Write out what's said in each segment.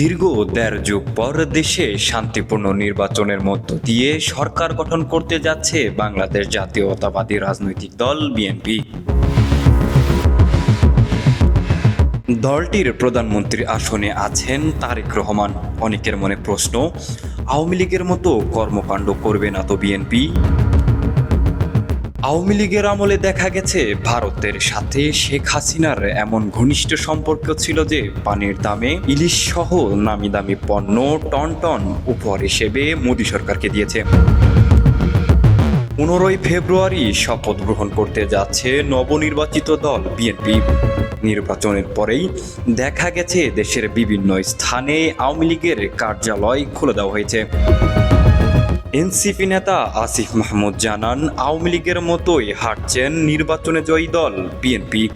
দীর্ঘ দেড় যুগ পর দেশে শান্তিপূর্ণ নির্বাচনের মধ্য দিয়ে সরকার গঠন করতে যাচ্ছে বাংলাদেশ জাতীয়তাবাদী রাজনৈতিক দল বিএনপি। দলটির প্রধানমন্ত্রীর আসনে আছেন তারেক রহমান। অনেকের মনে প্রশ্ন, আওয়ামী লীগের মতো কর্মকাণ্ড করবে না তো বিএনপি? আওয়ামী লীগের আমলে দেখা গেছে, ভারতের সাথে শেখ হাসিনার এমন ঘনিষ্ঠ সম্পর্ক ছিল যে, পানির দামে ইলিশ সহ নামি দামি পণ্য টন টন উপহার হিসেবে মোদী সরকারকে দিয়েছে। পনেরোই ফেব্রুয়ারি শপথ গ্রহণ করতে যাচ্ছে নবনির্বাচিত দল, বিএনপি। নির্বাচনের পরেই দেখা গেছে, দেশের বিভিন্ন স্থানে আওয়ামী লীগের কার্যালয় খুলে দেওয়া হয়েছে। এনসিপি নেতা আসিফ মাহমুদ জানান, আওয়ামী লীগের মতোই হাঁটছেন নির্বাচনে জয়ী দল বিএনপি।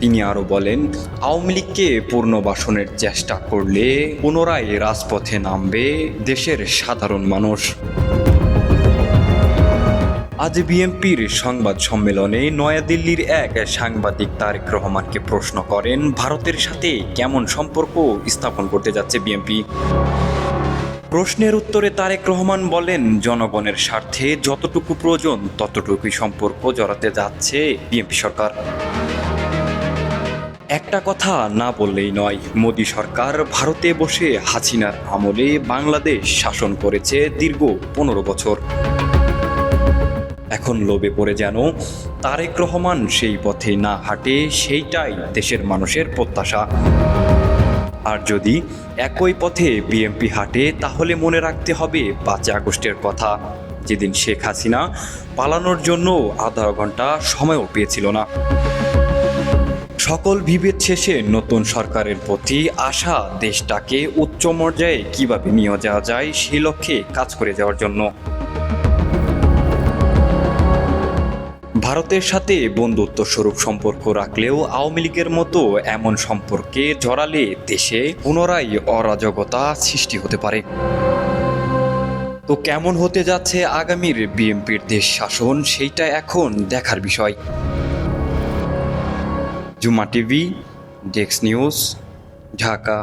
তিনি আরও বলেন, আওয়ামী লীগকে পুনর্বাসনের চেষ্টা করলে পুনরায় রাজপথে নামবে দেশের সাধারণ মানুষ। আজ বিএনপির সংবাদ সম্মেলনে নয়াদিল্লির এক সাংবাদিক তারেক রহমানকে প্রশ্ন করেন, ভারতের সাথে কেমন সম্পর্ক স্থাপন করতে যাচ্ছে বিএনপি? প্রশ্নের উত্তরে তারেক রহমান বলেন, জনগণের স্বার্থে যতটুকু প্রয়োজন, ততটুকুই সম্পর্ক জড়াতে যাচ্ছে বিএনপি সরকার। একটা কথা না বললেই নয়, মোদী সরকার ভারতে বসে হাসিনার আমলে বাংলাদেশ শাসন করেছে দীর্ঘ পনেরো বছর। এখন লোভে পড়ে যেন তারেক রহমান সেই পথে না হাঁটে, সেইটাই দেশের মানুষের প্রত্যাশা। আর যদি একই পথে বিএমপি হাঁটে, তাহলে মনে রাখতে হবে পাঁচই আগস্টের কথা। যেদিন শেখ হাসিনা পালানোর জন্য আধা ঘণ্টা সময়ও পেয়েছিল না। সকল বিভেদ শেষে নতুন সরকারের প্রতি আশা দেশটাকে উচ্চ পর্যায়ে কীভাবে নিয়ে যাওয়া যায় সেই লক্ষ্যে কাজ করে যাওয়ার জন্য। ভারতের সাথে বন্ধুত্ব স্বরূপ সম্পর্ক রাখলেও আওয়ামী লীগের মতো এমন সম্পর্কে জড়ালে দেশে পুনরায় অরাজকতা সৃষ্টি হতে পারে। তো কেমন হতে যাচ্ছে আগামীর বিএনপির দেশ শাসন সেইটা এখন দেখার বিষয়। জুমা টিভি, ডেক্স নিউজ, ঢাকা।